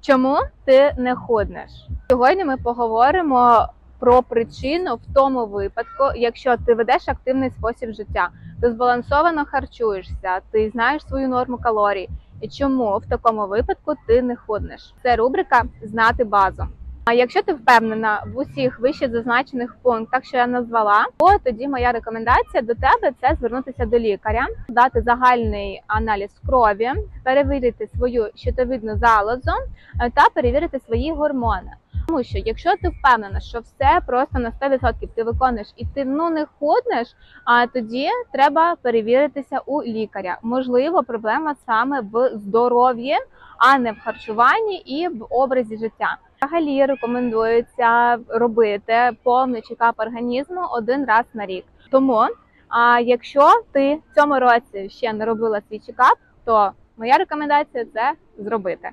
Чому ти не худнеш? Сьогодні ми поговоримо про причину в тому випадку, якщо ти ведеш активний спосіб життя, ти збалансовано харчуєшся, ти знаєш свою норму калорій. І чому в такому випадку ти не худнеш? Це рубрика Знати базу. А якщо ти впевнена в усіх вище зазначених пунктах, що я назвала, то тоді моя рекомендація до тебе це звернутися до лікаря, дати загальний аналіз крові, перевірити свою щитовидну залозу е, та перевірити свої гормони. Тому що якщо ти впевнена, що все просто на 100% ти виконуєш і ти ну не худнеш, а тоді треба перевіритися у лікаря. Можливо, проблема саме в здоров'ї, а не в харчуванні і в образі життя. Взагалі рекомендується робити повний чекап організму один раз на рік. Тому, а якщо ти в цьому році ще не робила свій чекап, то моя рекомендація це зробити.